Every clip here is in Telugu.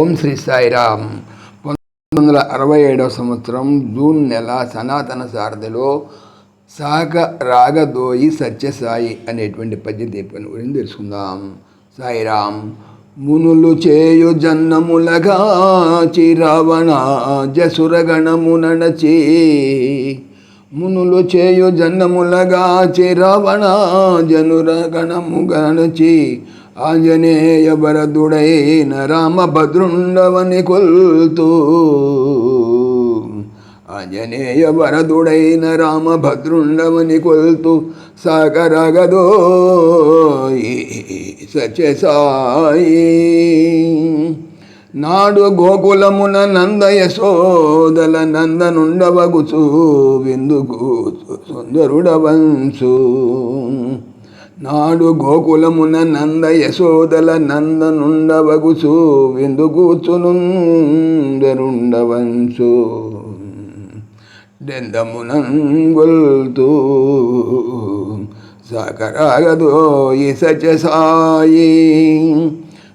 ఓం శ్రీ సాయిరామ్. పంతొమ్మిది వందల అరవై ఏడవ సంవత్సరం జూన్ నెల సనాతన సారథిలో సాగ రాగదోయి సత్యసాయి అనేటువంటి పద్య దీపం గురించి తెలుసుకుందాం. సాయిరామ్ మునులు చేయు జన్నములగా చిరావణ జసురగణము నడచి మునులు చేయు జన్నములగా చిరావణ జనురగణము గణచి ఆంజనేయ వరదుడైన రామభద్రుండవని కొల్తూ. ఆంజనేయ వరదుడైన రామభద్రుండవని కొల్తూ సాగరగదో సచసాయి నాడు గోకులమున నంద యశోదల నందనుండవగుచు విందుకు సుందరుడవంశు నాడు గోకులమున నంద యశోదల నందనుండవగుచు విందుకూచునుందరుండవంచు డెందమునంగొల్తూ సాకరాగదో ఈ సాయి.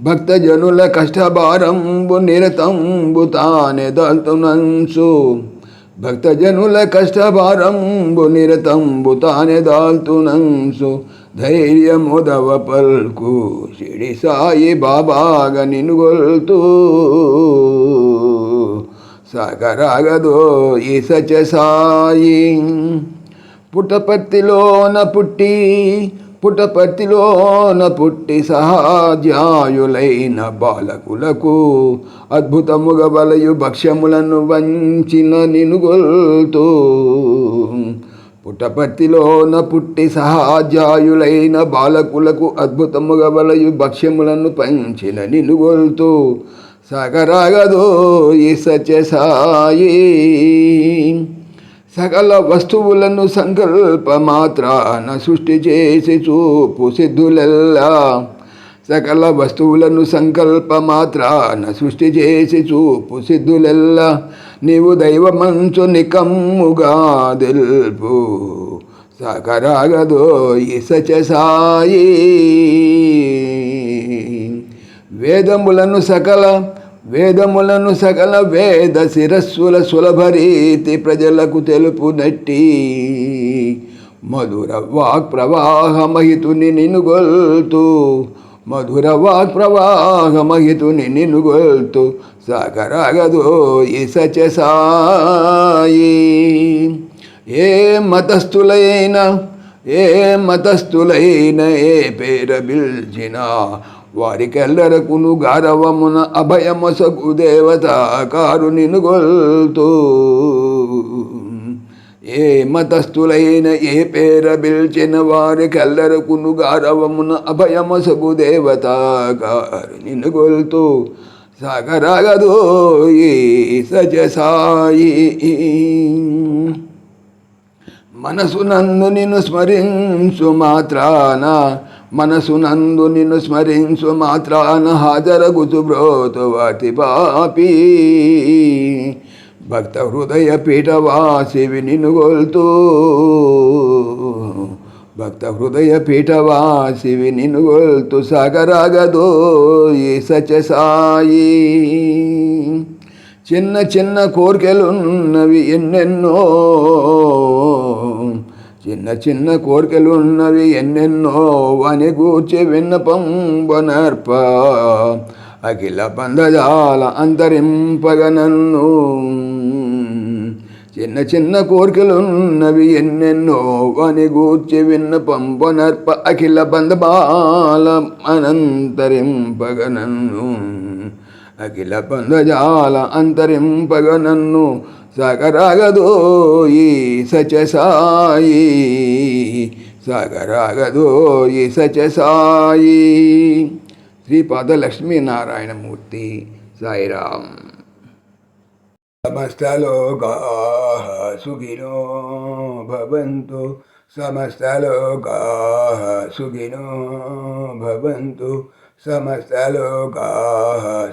భక్తజనుల కష్టభారంబు నిరతంబు తానే దంతునంచు భక్తజనుల కష్టభారంబు నిరతంబు తానే దాల్తునంసు. ధైర్యముదవ పల్కు షిడి సాయి బాబాగ నినుగొల్తూ సాగరాగదో ఈ సచ సాయి. పుట్టపర్తిలోన పుట్టి పుట్టపర్తిలోన పుట్టి సహాధ్యాయులైన బాలకులకు అద్భుతముగా వలయు భక్ష్యములను వంచిన నినుగొల్తూ పుట్టపర్తిలోన పుట్టి సహాధ్యాయులైన బాలకులకు అద్భుతముగా వలయు భక్ష్యములను పంచిన నినుగొల్తూ సగరగదో ఈ సత్య సాయి సకల వస్తువులను సంకల్పమాత్రాన సృష్టి చేసి చూపు సిద్ధులెల్లా. సకల వస్తువులను సంకల్పమాత్రాన సృష్టి చేసి చూపు సిద్ధులెల్లా. నీవు దైవమంచు నికమ్ముగా తెలుపు సకరాగదో ఇసచ సాయి వేదములను సకల వేదములను సకల వేద శిరస్సుల సులభరీతి ప్రజలకు తెలుపు నట్టి. మధుర వాక్ ప్రవాహమహితుని నినుగొల్తూ మధుర వాక్ ప్రవాహమహితుని నినుగొల్తూ సకరగదో ఈ సాయి. ఏ మతస్థులైన ఏ మతస్థులైన ఏ పేర బిల్జినా వారికెల్లరకును గారవమున అభయమసగు దేవతాకారు నినుగొల్తూ. ఏ మతస్థులైన ఏ పేర పిలిచిన వారికెల్లరకును గారవమున అభయమసగు దేవతాకారు నినుగొల్తూ. సాగరాగదో ఈ సజ సాయి. నన్ను నిన్ను స్మరించు మాత్రానా మనసునందు నిన్ను స్మరించు మాత్రాన హాజరగుచు బ్రోతు వాటి పాపి. భక్త హృదయ పీఠవాసివి నినుగొల్తూ భక్త హృదయ పీఠవాసివి గొల్తూ సాగరాగదో ఈ సచ సాయి చిన్న చిన్న కోరికలున్నవి ఎన్నెన్నో చిన్న చిన్న కోరికలు ఉన్నవి ఎన్నెన్నో అని గూర్చి విన్నపంబనర్ప అఖిల బంధజాల అంతరింపగ నన్ను చిన్న చిన్న కోరికలున్నవి ఎన్నెన్నో వని గూర్చి విన్నపంబనర్ప అఖిల బంధబాల అనంతరింపగ నన్ను అఖిల పందజాల అంతరింపగ నన్ను సాగరాగదో ఈ సత్య సాయి సాగరాగదో ఈ సాయి శ్రీపాద లక్ష్మీనారాయణమూర్తి సాయిరామ్. సమస్తలోకా సుఖినో భవంతు. సమస్తలోకా సుఖినో భవంతు. సమస్తలోకా